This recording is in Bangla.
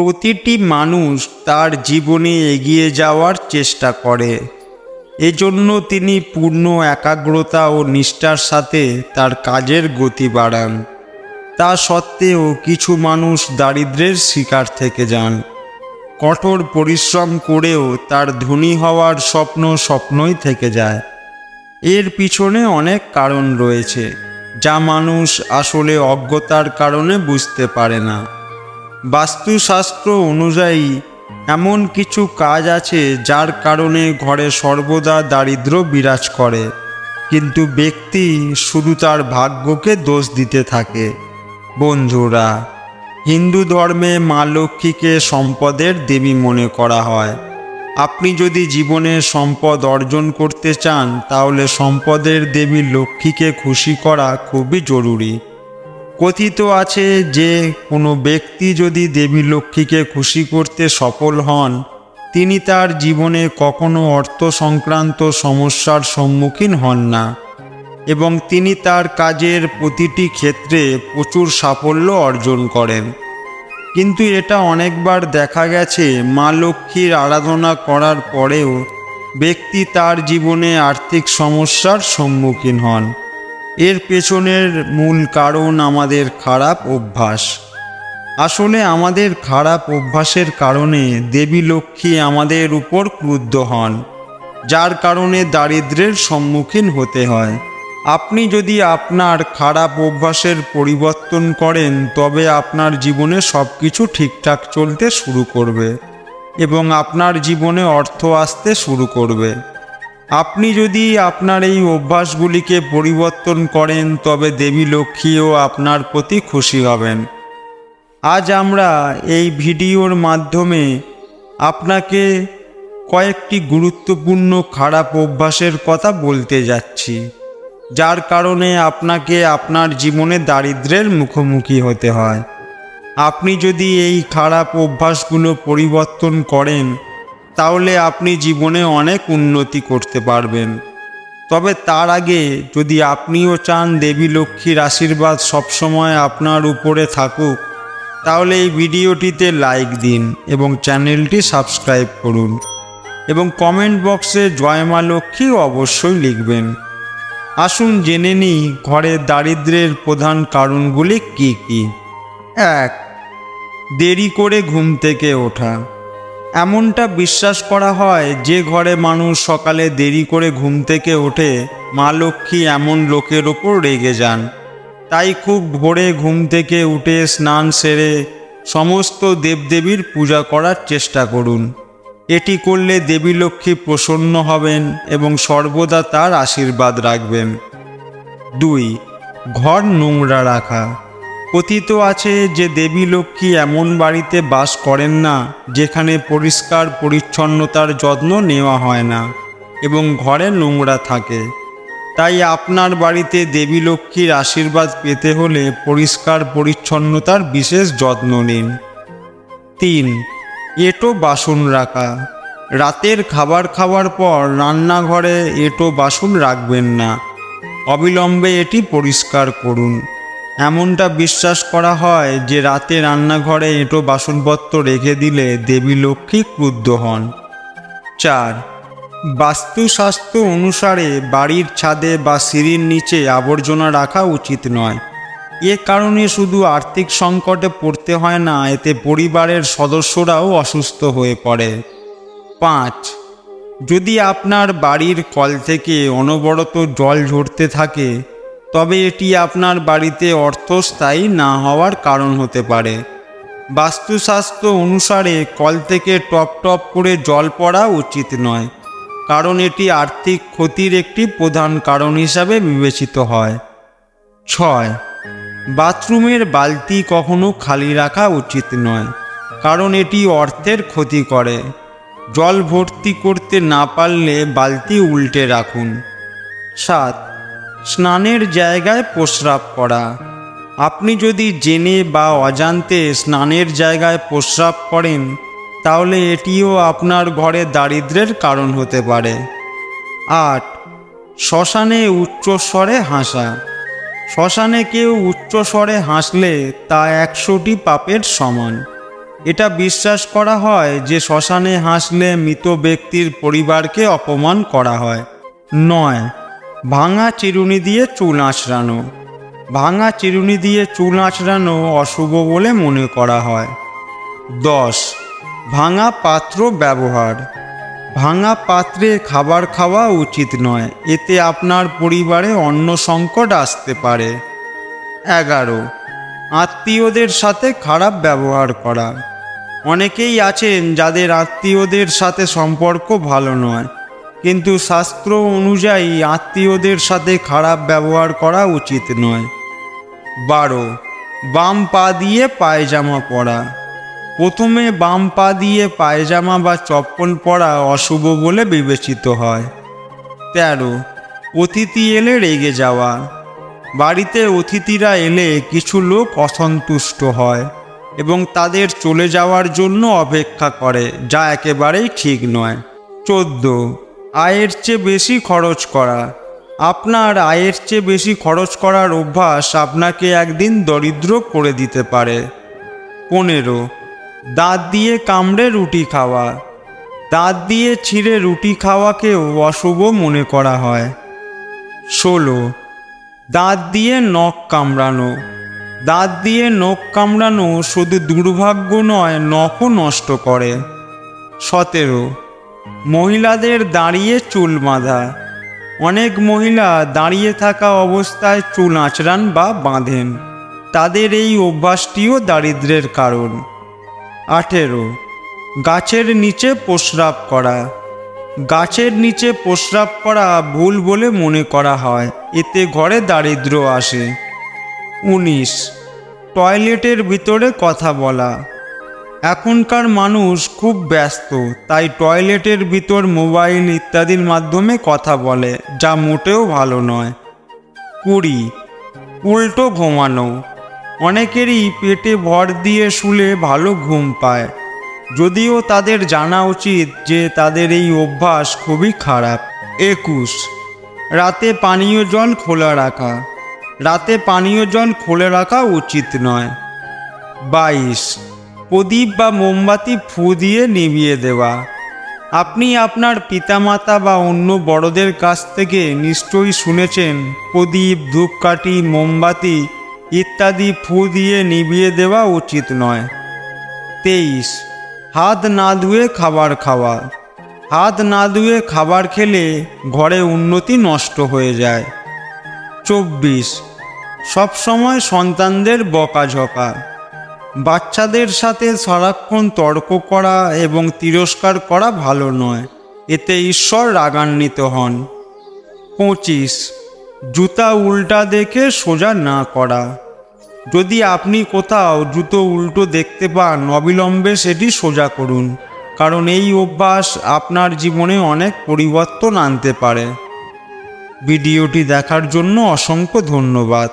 প্রতিটি মানুষ তার জীবনে এগিয়ে যাওয়ার চেষ্টা করে। এজন্য তিনি পূর্ণ একাগ্রতা ও নিষ্ঠার সাথে তার কাজের গতি বাড়ান। তা সত্ত্বেও কিছু মানুষ দারিদ্র্যের শিকার থেকে যান। কঠোর পরিশ্রম করেও তার ধনী হওয়ার স্বপ্ন স্বপ্নই থেকে যায়। এর পিছনে অনেক কারণ রয়েছে, যা মানুষ আসলে অজ্ঞতার কারণে বুঝতে পারে না। বাস্তুশাস্ত্র অনুযায়ী, এমন কিছু কাজ আছে যার কারণে ঘরে সর্বদা দারিদ্র্য বিরাজ করে। কিন্তু ব্যক্তি শুধু তার ভাগ্যকে দোষ দিতে থাকে। বন্ধুরা, হিন্দু ধর্মে মা লক্ষ্মীকে সম্পদের দেবী মনে করা হয়। আপনি যদি জীবনে সম্পদ অর্জন করতে চান, তাহলে সম্পদের দেবী লক্ষ্মীকে খুশি করা খুবই জরুরি। কথিত আছে যে, কোনো ব্যক্তি যদি দেবী লক্ষ্মীকে খুশি করতে সফল হন, তিনি তার জীবনে কখনো অর্থ সংক্রান্ত সমস্যার সম্মুখীন হন না এবং তিনি তার কাজের প্রতিটি ক্ষেত্রে প্রচুর সাফল্য অর্জন করেন। কিন্তু এটা অনেকবার দেখা গেছে, মা লক্ষ্মীর আরাধনা করার পরেও ব্যক্তি তার জীবনে আর্থিক সমস্যার সম্মুখীন হন। এর পেছনের মূল কারণ আমাদের খারাপ অভ্যাস। আসলে আমাদের খারাপ অভ্যাসের কারণে দেবী লক্ষ্মী আমাদের উপর ক্রুদ্ধ হন, যার কারণে দারিদ্র্যের সম্মুখীন হতে হয়। আপনি যদি আপনার খারাপ অভ্যাসের পরিবর্তন করেন, তবে আপনার জীবনে সব কিছু ঠিকঠাক চলতে শুরু করবে এবং আপনার জীবনে অর্থ আসতে শুরু করবে। আপনি যদি আপনার এই অভ্যাসগুলিকে পরিবর্তন করেন, তবে দেবী লক্ষ্মীও আপনার প্রতি খুশি হবেন। আজ আমরা এই ভিডিওর মাধ্যমে আপনাকে কয়েকটি গুরুত্বপূর্ণ খারাপ অভ্যাসের কথা বলতে যাচ্ছি, যার কারণে আপনাকে আপনার জীবনে দারিদ্র্যের মুখোমুখি হতে হয়। আপনি যদি এই খারাপ অভ্যাসগুলো পরিবর্তন করেন তাহলে আপনি জীবনে অনেক উন্নতি করতে পারবেন। তবে তার আগে যদি আপনিও চান দেবী লক্ষ্মীর আশীর্বাদ সবসময় আপনার উপরে থাকুক, তাহলে এই ভিডিওটিতে লাইক দিন এবং চ্যানেলটি সাবস্ক্রাইব করুন এবং কমেন্ট বক্সে জয় মা লক্ষ্মী অবশ্যই লিখবেন। আসুন জেনে নিই ঘরের দারিদ্র্যের প্রধান কারণগুলি কি কি? এক, দেরি করে ঘুম থেকে ওঠা। এমনটা বিশ্বাস করা হয় যে ঘরে মানুষ সকালে দেরি করে ঘুম থেকে ওঠে, মা লক্ষ্মী এমন লোকের ওপর রেগে যান। তাই খুব ভোরে ঘুম থেকে উঠে স্নান সেরে সমস্ত দেবদেবীর পূজা করার চেষ্টা করুন। এটি করলে দেবী লক্ষ্মী প্রসন্ন হবেন এবং সর্বদা তার আশীর্বাদ রাখবেন। দুই, ঘর নোংরা রাখা। কথিত আছে যে দেবী লক্ষ্মী এমন বাড়িতে বাস করেন না, যেখানে পরিষ্কার পরিচ্ছন্নতার যত্ন নেওয়া হয় না এবং ঘরে নোংরা থাকে। তাই আপনার বাড়িতে দেবী লক্ষ্মীর আশীর্বাদ পেতে হলে পরিষ্কার পরিচ্ছন্নতার বিশেষ যত্ন নিন। তিন, এটো বাসন রাখা। রাতের খাবার খাওয়ার পর রান্নাঘরে এটো বাসন রাখবেন না। অবিলম্বে এটি পরিষ্কার করুন। এমনটা বিশ্বাস করা হয় যে রাতে রান্নাঘরে এঁটো বাসনপত্র রেখে দিলে দেবী লক্ষ্মী ক্রুদ্ধ হন। চার বাস্তুশাস্ত্র অনুসারে বাড়ির ছাদে বা সিঁড়ির নিচে আবর্জনা রাখা উচিত নয়। এ কারণে শুধু আর্থিক সংকটে পড়তে হয় না, এতে পরিবারের সদস্যরাও অসুস্থ হয়ে পড়ে। পাঁচ, যদি আপনার বাড়ির কল থেকে অনবরত জল ঝরতে থাকে তবে এটি আপনার বাড়িতে অর্থস্থায়ী না হওয়ার কারণ হতে পারে। বাস্তুশাস্ত্র অনুসারে কল থেকে টপ টপ করে জল পড়া উচিত নয়, কারণ এটি আর্থিক ক্ষতির একটি প্রধান কারণ হিসাবে বিবেচিত হয়। ছয়, বাথরুমের বালতি কখনো খালি রাখা উচিত নয়, কারণ এটি অর্থের ক্ষতি করে। জল ভর্তি করতে না পারলে বালতি উল্টে রাখুন। সাত স্নানের জায়গায় প্রস্রাব করা। আপনি যদি জেনে বা অজান্তে স্নানের জায়গায় প্রস্রাব করেন, তাহলে এটিও আপনার ঘরে দারিদ্র্যের কারণ হতে পারে। আট, শ্মশানে উচ্চস্বরে হাসা। শ্মশানে কেউ উচ্চস্বরে হাসলে তা একশোটি পাপের সমান। এটা বিশ্বাস করা হয় যে শ্মশানে হাসলে মৃত ব্যক্তির পরিবারকে অপমান করা হয়। নয় ভাঙা চিরুনি দিয়ে চুল আঁচড়ানো। ভাঙা চিরুনি দিয়ে চুল আঁচড়ানো অশুভ বলে মনে করা হয়। দশ, ভাঙা পাত্র ব্যবহার। ভাঙা পাত্রে খাবার খাওয়া উচিত নয়, এতে আপনার পরিবারে অন্ন সংকট আসতে পারে। এগারো, আত্মীয়দের সাথে খারাপ ব্যবহার করা। অনেকেই আছেন যাদের আত্মীয়দের সাথে সম্পর্ক ভালো নয় কিন্তু শাস্ত্র অনুযায়ী আত্মীয়দের সাথে খারাপ ব্যবহার করা উচিত নয়। বারো, বাম পা দিয়ে পায়জামা পরা। প্রথমে বাম পা দিয়ে পায়জামা বা চপ্পল পরা অশুভ বলে বিবেচিত হয়। তেরো, অতিথি এলে রেগে যাওয়া। বাড়িতে অতিথিরা এলে কিছু লোক অসন্তুষ্ট হয় এবং তাদের চলে যাওয়ার জন্য অপেক্ষা করে, যা একেবারেই ঠিক নয়। চোদ্দ আয়ের চেয়ে বেশি খরচ করা। আপনার আয়ের চেয়ে বেশি খরচ করার অভ্যাস আপনাকে একদিন দরিদ্র করে দিতে পারে। পনেরো, দাঁত দিয়ে কামড়ে রুটি খাওয়া। দাঁত দিয়ে ছিঁড়ে রুটি খাওয়াকেও অশুভ মনে করা হয়। ষোলো, দাঁত দিয়ে নখ কামড়ানো। দাঁত দিয়ে নখ কামড়ানো শুধু দুর্ভাগ্য নয়, নখও নষ্ট করে। সতেরো মহিলাদের দাঁড়িয়ে চুল বাঁধা। অনেক মহিলা দাঁড়িয়ে থাকা অবস্থায় চুল আঁচড়ান বা বাঁধেন। তাদের এই অভ্যাসটিও দারিদ্রের কারণ। আঠেরো। গাছের নিচে প্রস্রাব করা। গাছের নিচে প্রস্রাব করা ভুল বলে মনে করা হয়। এতে ঘরে দারিদ্র আসে। উনিশ। টয়লেটের ভিতরে কথা বলা। এখনকার মানুষ খুব ব্যস্ত, তাই টয়লেটের ভিতর মোবাইল ইত্যাদির মাধ্যমে কথা বলে, যা মোটেও ভালো নয়। কুড়ি, উল্টো ঘুমানো। অনেকেরই পেটে ভর দিয়ে শুলে ভালো ঘুম পায়। যদিও তাদের জানা উচিত যে তাদের এই অভ্যাস খুবই খারাপ। একুশ, রাতে পানীয় জল খোলা রাখা। রাতে পানীয় জল খুলে রাখা উচিত নয়। বাইশ প্রদীপ বা মোমবাতি ফু দিয়ে নিভিয়ে দেওয়া। আপনি আপনার পিতামাতা বা অন্য বড়দের কাছ থেকে নিশ্চয়ই শুনেছেন, প্রদীপ, ধূপকাঠি, মোমবাতি ইত্যাদি ফু দিয়ে নিভিয়ে দেওয়া উচিত নয়। তেইশ, হাত না ধুয়ে খাবার খাওয়া। হাত না ধুয়ে খাবার খেলে ঘরে উন্নতি নষ্ট হয়ে যায়। চব্বিশ, সবসময় সন্তানদের বকাঝকা। বাচ্চাদের সাথে সারাক্ষণ তর্ক করা এবং তিরস্কার করা ভালো নয়। এতে ঈশ্বর রাগান্বিত হন। পঁচিশ। জুতা উল্টা দেখে সোজা না করা। যদি আপনি কোথাও জুতো উল্টো দেখতে পান, অবিলম্বে সেটি সোজা করুন, কারণ এই অভ্যাস আপনার জীবনে অনেক পরিবর্তন আনতে পারে। ভিডিওটি দেখার জন্য অসংখ্য ধন্যবাদ।